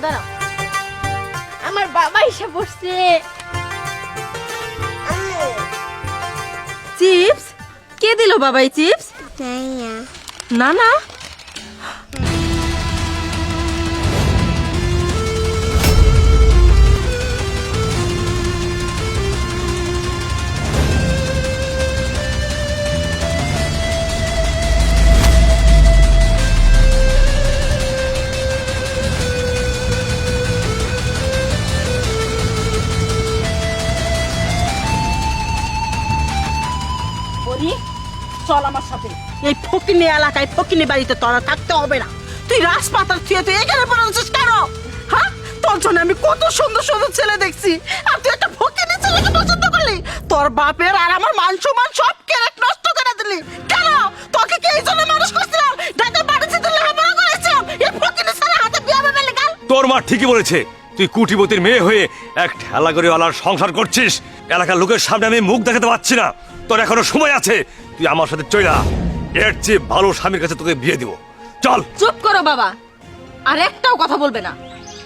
দাঁড়াও। আমার বাবা এসে বসছে। চিপস? কে দিল বাবাই চিপস? না না। চল আমার সাথে। এই ফকিনি এলাকায় ফকিনি বাড়িতে তোরা থাকতে হবে না। তুই রাজপাতার থুয়ে তুই এখানে পড়াচ্ছিস কেন? হ্যাঁ? তোর জন্য আমি কত সুন্দর সুন্দর ছেলে দেখছি। আর তুই একটা ফকিনি ছেলেকে পছন্দ করলি? তোর বাপের আর আমার মান সম্মান সব কেরেক নষ্ট করে দিলি। কেন? তোকে কি এই জন্য মানুষ করছিলাম? ঢাকা বাড়িতে তুই লেখাপড়া করেছিলাম, এই ফকিনি ছেলে হাতে বিয়ে হবে তোর মা ঠিকই বলেছে। তুই কুটিপতির মেয়ে হয়ে এক ঠেলা করেওয়ালার সংসার করছিস? এলাকার লোকের সামনে আমি মুখ দেখাতে পারছি না। তোর এখনও সময় আছে। তুই আমার সাথে চইলা এর চেয়ে ভালো স্বামীর কাছে তোকে বিয়ে দিব। চল। চুপ করো বাবা। আর একটাও কথা বলবে না।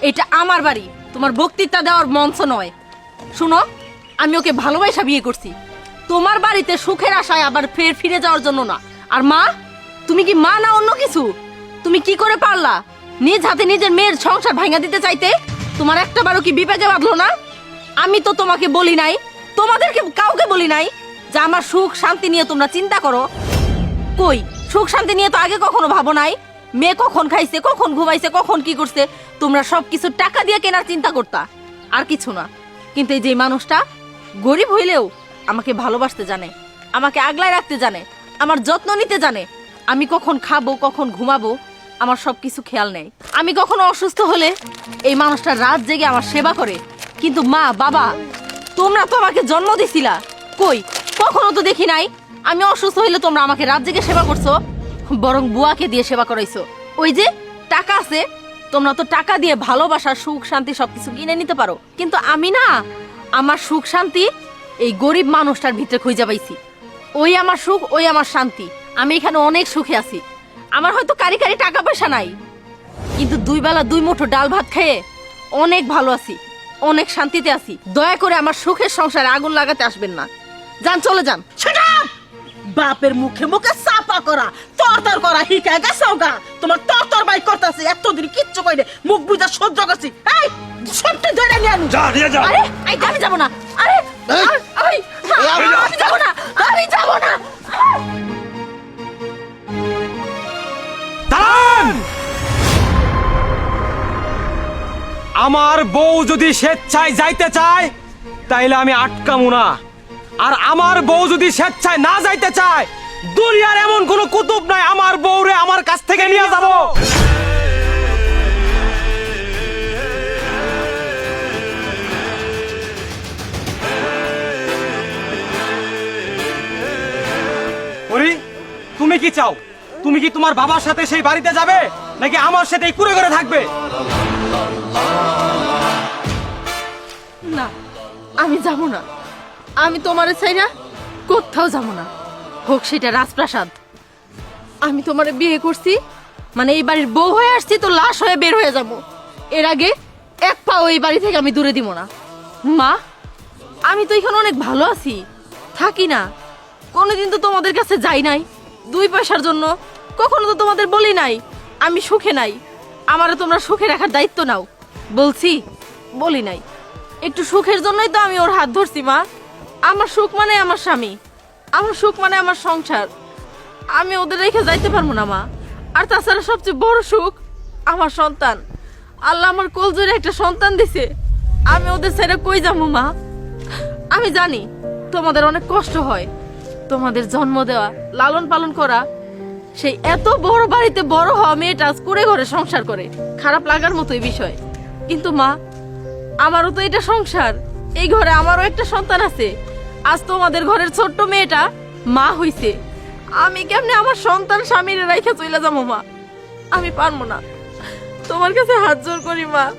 এটা আমার বাড়ি। তোমার বক্তৃতা দেওয়ার মঞ্চ নয়। শুনো, আমি ওকে ভালোবাসা বিয়ে করছি। তোমার বাড়িতে সুখের আশায় আবার ফের ফিরে যাওয়ার জন্য না। আর মা, তুমি কি মা না অন্য কিছু? তুমি কি করে পারলা? নিজ হাতে নিজের মেয়ের সংসার ভাঙা দিতে চাইতে? তোমার একটা বারো কি বিবেকে বাঁধলো না? আমি তো তোমাকে বলি নাই, তোমাদেরকে কাউকে বলি নাই যে আমার সুখ শান্তি নিয়ে তোমরা চিন্তা করো। কই, সুখ শান্তি নিয়ে তো আগে কখনো ভাবো নাই? মেয়ে কখন খাইছে, কখন ঘুমাইছে, কখন কি করছে? তোমরা সব কিছু টাকা দিয়ে কেনার চিন্তা করতা, আর কিছু না। কিন্তু এই যে মানুষটা, গরিব হইলেও আমাকে ভালোবাসতে জানে, আমাকে আগলায় রাখতে জানে, আমার যত্ন নিতে জানে, আমি কখন খাব, কখন ঘুমাবো আমার সব কিছু খেয়াল নেই। আমি কখনো অসুস্থ হলে এই মানুষটা রাত জেগে আমার সেবা করে। কিন্তু মা, বাবা, তোমরা তো আমাকে জন্ম দিছিলা। কই, কখনো তো দেখি নাই। আমি অসুস্থ হইলে তোমরা আমাকে রাত জেগে সেবা করছ, বরং বুয়াকে দিয়ে সেবা করাইছো। ওই যে, টাকা আছে। তোমরা তো টাকা দিয়ে ভালোবাসা, সুখ, শান্তি সবকিছু কিনে নিতে পারো। কিন্তু আমি না, আমার সুখ, শান্তি এই গরিব মানুষটার ভিতরে খুঁজে পাইছি। ওই আমার সুখ, ওই আমার শান্তি। আমি এখানে অনেক সুখে আছি। আমার হয়তো কারি কারি টাকা পয়সা নাই। কিন্তু দুই বেলা দুই মুঠো ডাল ভাত খেয়ে অনেক ভালো আছি অনেক শান্তিতে আছি। দয়া করে আমার সুখের সংসারে আগুন লাগাতে আসবেন না। যান চলে যান। বাপের মুখে মুখে সাপা করা তর তর করা হিকা গেছাও গা? তোমার তর তর বাই করতেছে এতদিন কিচ্ছু কইলে মুখ বুঝা সহ্য করছি। এই সবটা ধরে নিয়ে আনু। যা নিয়ে যা আরে আমি যাব না। আর- আমার বউ যদি স্বেচ্ছায় যাইতে চায়, তাইলে আমি আটকামু না। আর আমার বউ যদি স্বেচ্ছায় না যাইতে চায়, দুনিয়ার এমন কোনো কুতুব নাই আমার বউরে আমার কাছ থেকে নিয়ে যাব। তুমি কি চাও? তুমি কি তোমার বাবার সাথে সেই বাড়িতে যাবে? নাকি আমার সাথে কুড়ে করে থাকবে? না, আমি যাব না। আমি তোমার চাই না কোথাও যাব না। হোক, সেটা রাজপ্রাসাদ। আমি তোমার বিয়ে করছি মানে এই বাড়ির বউ হয়ে আসছি তো লাশ হয়ে বের হয়ে যাব। এর আগে এক পাও এই বাড়ি থেকে আমি দূরে দিব না। মা, আমি তো এখানে অনেক ভালো আছি। থাকি না। কোনোদিন তো তোমাদের কাছে যাই নাই। দুই পয়সার জন্য কখনো তো তোমাদের বলি নাই, আমি সুখে নাই। আমারও তোমরা সুখে রাখার দায়িত্ব নাও। বলছি, বলি নাই। একটু সুখের জন্যই তো আমি ওর হাত ধরছি, মা। আমার সুখ মানে আমার স্বামী। আমার সুখ মানে আমার সংসার। আমি ওদের রেখে যাইতে পারব না, মা। আর তাছাড়া সবচেয়ে বড় সুখ আমার সন্তান। আল্লাহ আমার কোলজোরে একটা সন্তান দিছে। আমি ওদের ছেড়ে কই যাব, মা? আমি জানি তোমাদের অনেক কষ্ট হয়। তোমাদের জন্ম দেওয়া, লালন পালন করা সেই এত বড় বাড়িতে বড় হওয়া মেয়েটা আজ করে ঘরে সংসার করে। খারাপ লাগার মতোই বিষয়। কিন্তু মা, আমারও তো এটা সংসার। এই ঘরে আমারও একটা সন্তান আছে। আজ তোমাদের ঘরের ছোট্ট মেয়েটা মা হইছে। আমি কেমনে আমার সন্তান স্বামীর রাইখে চলে যাব, মা? আমি পারব না। তোমার কাছে হাত জোর করি, মা।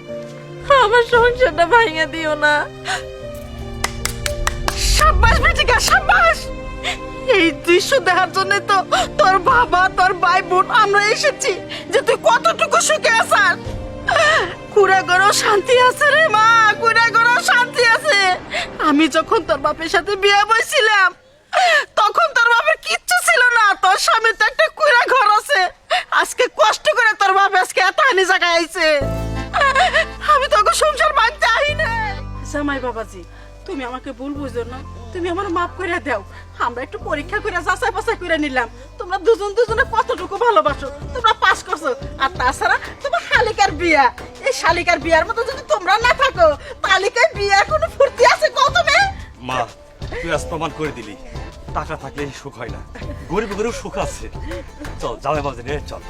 আমার সংসারটা ভাঙে দিও না। সাব্বাস, বেটিকা, সাব্বাস! এই দৃশ্য দেখার জন্য তো তোর বাবা, তোর ভাই বোন, আমরা এসেছি যে তুই কতটুকু সুখে আসার কুড়া গরো শান্তি আছে রে মা কুড়া গরো শান্তি আছে। আমি যখন তোর বাপের সাথে বিয়ে বইছিলাম তখন তোর বাপের কিচ্ছু ছিল না, তোর স্বামীর তো একটা কুড়া ঘর আছে। আজকে কষ্ট করে তোর বাপ আজকে এত হানি জায়গায় আইছে আমি তোকে সংসার ভাঙতে আই না জামাই বাবাজি, তুমি আমাকে ভুল বুঝো না। তুমি আমার মাফ করে দাও। আমরা একটু পরীক্ষা করে যাচাই বাছাই করে নিলাম। তোমরা দুজন দুজনে কতটুকু ভালোবাসো? তোমরা পাস করছ। আর তাছাড়া তোমার শালিকার বিয়া। এই শালিকার বিয়ার মতো যদি তোমরা না থাকো তালিকায় বিয়ার কোনো ফুর্তি আছে কত মে মা তুই আজ প্রমাণ করে দিলি। টাকা থাকলে সুখ হয় না। গরিব গরিব সুখ আছে। চল জামাই বাজে নিয়ে চল।